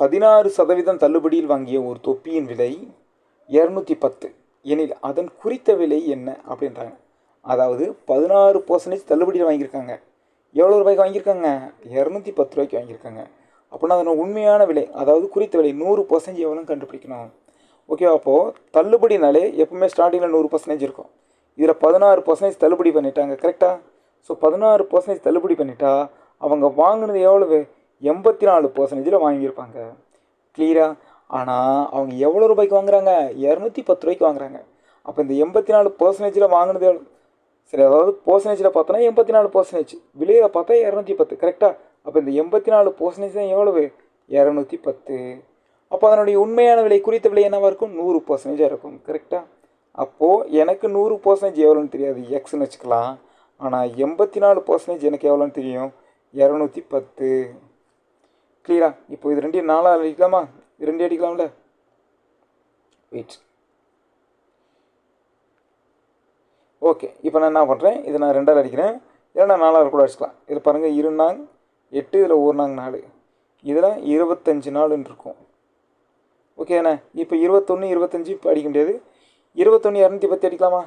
பதினாறு சதவீதம் தள்ளுபடியில் வாங்கிய ஒரு தொப்பியின் விலை இரநூத்தி பத்து. எனில் அதன் குறித்த விலை என்ன அப்படின்றாங்க. அதாவது பதினாறு பர்சன்டேஜ் தள்ளுபடியில் வாங்கியிருக்காங்க. எவ்வளோ ரூபாய்க்கு வாங்கியிருக்காங்க? இரநூத்தி பத்து ரூபாய்க்கு வாங்கியிருக்காங்க. அப்படின்னா அதனோட உண்மையான விலை அதாவது குறித்த விலை நூறு பர்சன்டேஜ் எவ்வளோன்னு கண்டுபிடிக்கணும். ஓகே அப்போது தள்ளுபடினாலே எப்பவுமே ஸ்டார்டிங்கில் நூறு பர்சன்டேஜ் இருக்கும். இதில் பதினாறு பர்சன்டேஜ் தள்ளுபடி பண்ணிட்டாங்க கரெக்டாக ஸோ பதினாறு பர்சன்டேஜ் தள்ளுபடி பண்ணிட்டா அவங்க வாங்கினது எவ்வளவு? எண்பத்தி நாலு பர்சன்டேஜில் வாங்கியிருப்பாங்க. கிளியரா ஆனால் அவங்க எவ்வளோ ரூபாய்க்கு வாங்குறாங்க? இரநூத்தி பத்து ரூபாய்க்கு வாங்குறாங்க. அப்போ இந்த எண்பத்தி நாலு பர்சன்டேஜில் வாங்கினது எவ்வளோ சரி அதாவது பர்சன்டேஜில் பார்த்தோன்னா எண்பத்தி நாலு பர்சன்டேஜ் விலையில் பார்த்தா இரநூத்தி பத்து கரெக்டாக அப்போ இந்த எண்பத்தி நாலு பர்சன்டேஜ் தான் எவ்வளவு? இரநூத்தி பத்து. அப்போ அதனுடைய உண்மையான விலை குறித்த விலை என்னவாக இருக்கும்? நூறு பர்சன்டேஜாக இருக்கும் கரெக்டாக அப்போது எனக்கு நூறு பர்சன்டேஜ் எவ்வளோன்னு தெரியாது எக்ஸ்னு வச்சுக்கலாம். ஆனால் எண்பத்தி நாலு பர்சன்டேஜ் எனக்கு எவ்வளோன்னு தெரியும்? இரநூத்தி பத்து. கிளியரா இப்போ இது ரெண்டையும் நாலாக அடிக்கலாமா? இது ரெண்டு அடிக்கலாம்ல? வெயிட் ஓகே இப்போ நான் என்ன பண்ணுறேன் இதை நான் ரெண்டால் அடிக்கிறேன். இல்லைனா நான் நாலாவது கூட அடிச்சுக்கலாம். இதில் பாருங்கள் இரு நாங் எட்டு இதில் ஒரு நாங் நாலு. இதில் இருபத்தஞ்சு நாளுன்னு இருக்கும். ஓகேண்ணே இப்போ இருபத்தொன்று இருபத்தஞ்சி இப்போ அடிக்க முடியாது. இருபத்தொன்று இரநூத்தி பத்து அடிக்கலாமா?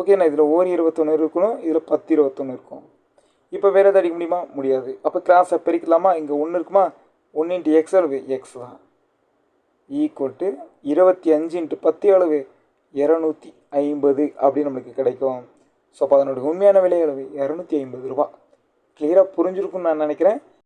ஓகேண்ணா இதில் ஒரு இருபத்தொன்று இருக்கணும் இதில் பத்து இருபத்தொன்று இருக்கும். இப்போ வேறு எதாவது அடிக்க முடியுமா? முடியாது. அப்போ கிராஸை பிரிக்கலாமா? இங்கே ஒன்று இருக்குமா? ஒன்று இன்ட்டு எக்ஸ் அளவு எக்ஸ் தான் ஈக்குவல் டு இருபத்தி அஞ்சு இன்ட்டு பத்து அளவு இரநூத்தி ஐம்பது அப்படின்னு நம்மளுக்கு கிடைக்கும். ஸோ அப்போ அதனுடைய உண்மையான விலை அளவு இரநூத்தி ஐம்பது ரூபா. கிளியராக புரிஞ்சிருக்கும்னு நான் நினைக்கிறேன்.